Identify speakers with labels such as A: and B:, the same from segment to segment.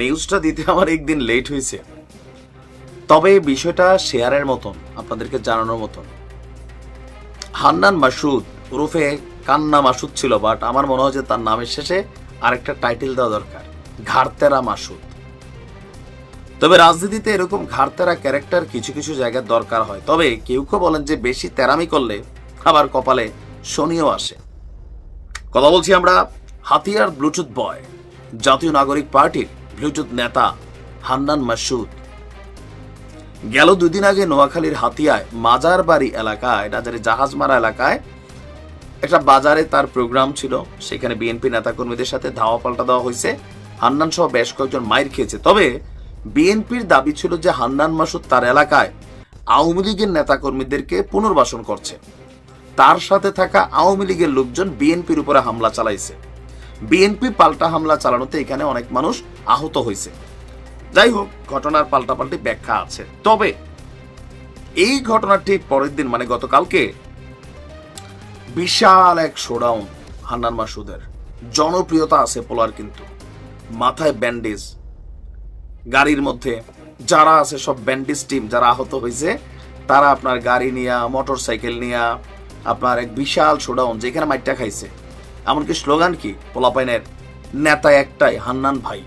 A: নিউজটা দিতে আমার একদিন লেট হয়েছে। তবে বিষয়টা শেয়ারের মতন, আপনাদেরকে জানানোর মতন। হান্নান মাসুদ ওরফে কান্না মাসুদ ছিল বাট আমার মনে হয় যে তার নামের শেষে আরেকটা টাইটেল দেওয়া দরকার, ঘাড়তেরা মাসুদ। তবে রাজনীতিতে এরকম ঘাড়তেরা ক্যারেক্টার কিছু কিছু জায়গায় দরকার হয়। তবে কেউ কেউ বলেন যে বেশি তেরামি করলে আবার কপালে শনিও আসে। কথা বলছি আমরা হাতিয়ার ব্লুটুথ বয়, জাতীয় নাগরিক পার্টির ব্লুটুথ নেতা হান্নান মাসুদ। গেল দুদিন আগে নোয়াখালীর হাতিয়ায় মাজার বাড়ি এলাকায়, রাজারি জাহাজমারা এলাকায় একটা বাজারে তার প্রোগ্রাম ছিল। সেখানে বিএনপি নেতাকর্মীদের সাথে ধাওয়া পাল্টা দেওয়া হয়েছে। হান্নান সহ বেশ কয়েকজন মাইর খেয়েছে। তবে বিএনপির দাবি ছিল যে হান্নান মাসুদ তার এলাকায় আওয়ামী লীগের নেতাকর্মীদেরকে পুনর্বাসন করছে। তার সাথে থাকা আওয়ামী লীগের লোকজন বিএনপির উপরে হামলা চালাইছে। বিএনপি পাল্টা হামলা চালানোতে এখানে অনেক মানুষ আহত হয়েছে। যাই হোক ঘটনার পাল্টাপাল্টি ব্যাখ্যা আছে। তবে এই ঘটনার ঠিক পরের দিন মানে গতকালকে, বিশাল এক শোডাউন হান্নান মাসুদের। জনপ্রিয়তা আছে পোলার কিন্তু। মাথায় ব্যান্ডেজ গাড়ির মধ্যে যারা আছে সব ব্যান্ডেজ টিম যারা আহত হয়েছে, তারা আপনার গাড়ি নিয়া মোটর সাইকেল নিয়া, আপনার এক বিশাল শোডাউন যেখানে মাইটটা খাইছে। এমনকি স্লোগান কি? পোলাপাইনের নেতা একটাই, হান্নান ভাই।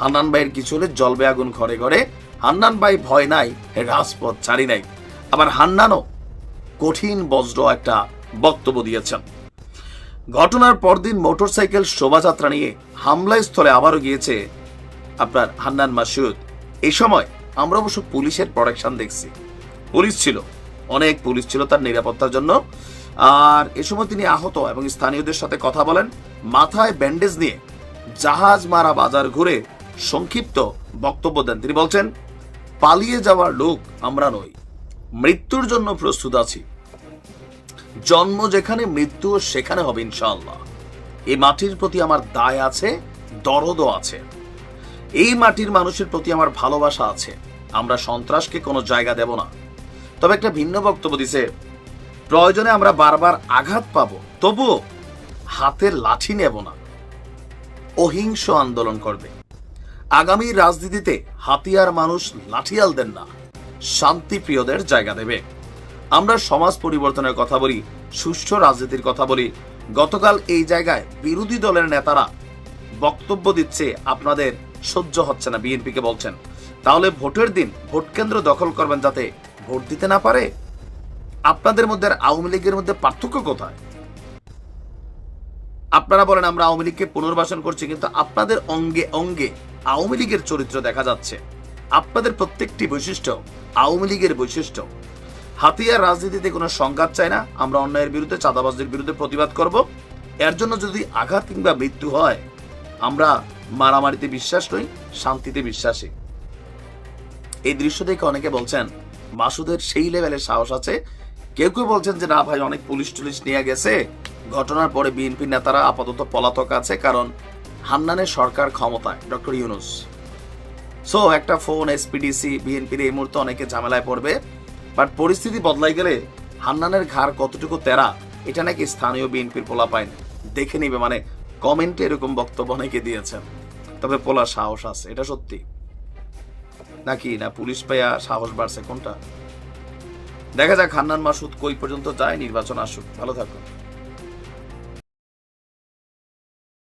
A: হান্নান ভাইয়ের কিছু হলে জ্বলবে আগুন ঘরে ঘরে। হান্নান ভাই ভয় নাই, রাজপথ ছাড়ি নাই। আবার হান্নানও কঠিন বজ্র একটা বক্তব্য দিয়েছেন। ঘটনার পরদিন মোটরসাইকেল শোভাযাত্রা নিয়ে হামলা স্থলে আবারও গিয়েছে আপনার হান্নান মাসুদ। এই সময় আমরা অবশ্য পুলিশের প্রোটেকশন দেখছি। পুলিশ ছিল। অনেক পুলিশ ছিল তার নিরাপত্তার জন্য। আর এ সময় তিনি আহত এবং স্থানীয়দের সাথে কথা বলেন। মাথায় ব্যান্ডেজ নিয়ে জাহাজ মারা বাজার ঘুরে সংক্ষিপ্ত বক্তব্য দেন। তিনি বলছেন, পালিয়ে যাওয়ার লোক আমরা নই। মৃত্যুর জন্য প্রস্তুত আছি। জন্ম যেখানে, মৃত্যু সেখানে হবে ইনশাআল্লাহ। এই মাটির প্রতি আমার দায় আছে, দরদও আছে। এই মাটির মানুষের প্রতি আমার ভালোবাসা আছে। আমরা সন্ত্রাসকে কোনো জায়গা দেব না। তবে একটা ভিন্ন বক্তব্য দিছে প্রয়োজনে আমরা বারবার আঘাত পাব, তবুও হাতের লাঠি নেব না। অহিংস আন্দোলন করবে। আগামী রাজনীতিতে হাতিয়ার মানুষ লাঠিয়াল দেন না, শান্তিপ্রিয়দের জায়গা দেবে। আমরা সমাজ পরিবর্তনের কথা বলি, সুষ্ঠু রাজনীতির কথা বলি। গতকাল এই জায়গায় বিরোধী দলের নেতারা বক্তব্য দিচ্ছে, আপনাদের সহ্য হচ্ছে না, বিএনপিকে বলছেন। তাহলে ভোটের দিন ভোট কেন্দ্র দখল করবেন যাতে ভোট দিতে না পারে? আপনাদের মধ্যে আর আওয়ামী লীগের মধ্যে পার্থক্য কোথায়? আপনারা বলেন আমরা আওয়ামী লীগকে পুনর্বাসন করছি, কিন্তু আপনাদের অঙ্গে অঙ্গে আওয়ামী লীগের চরিত্র দেখা যাচ্ছে। আপনাদের প্রত্যেকটি বৈশিষ্ট্য আওয়ামী লীগের বৈশিষ্ট্য। হাতিয়ার রাজনীতিতে কোনো সংঘাত চাই না, আমরা অন্যায়ের বিরুদ্ধে, চাঁদাবাজদের বিরুদ্ধে প্রতিবাদ করব। এর জন্য যদি আঘাত কিংবা মৃত্যু হয়, আমরা মারামারিতে বিশ্বাস নই, শান্তিতে বিশ্বাসী। এই দৃশ্য দেখে অনেকে বলছেন, মাসুদের সেই লেভেলের সাহস আছে কেউ কেউ বলছেন যে, না ভাই, অনেক পুলিশ টুলিশ নিয়ে গেছে। ঘটনার পরে বিএনপি নেতারা আপাতত পলাতক আছে, কারণ হান্নানের সরকার ক্ষমতায়। ডক্টর ইউনুস। সো একটা ফোন এসপিডিসি বিএনপির এই মুহূর্তে অনেকে ঝামেলায় পড়বে। বাট পরিস্থিতি বদলাই গেলে হান্নানের ঘাড় কতটুকু তেরা এটা নাকি স্থানীয় বিএনপির পোলা পাইন দেখে নিবে মানে কমেন্টে এরকম বক্তব্য অনেকে দিয়েছেন। তবে পোলা সাহস আছে, এটা সত্যি। নাকি? না, পুলিশ পাইয়া সাহস বাড়ছে কোনটা? দেখা যাক হান্নান মাসুদ কই পর্যন্ত যায় নির্বাচন আসুক। ভালো থাকুন।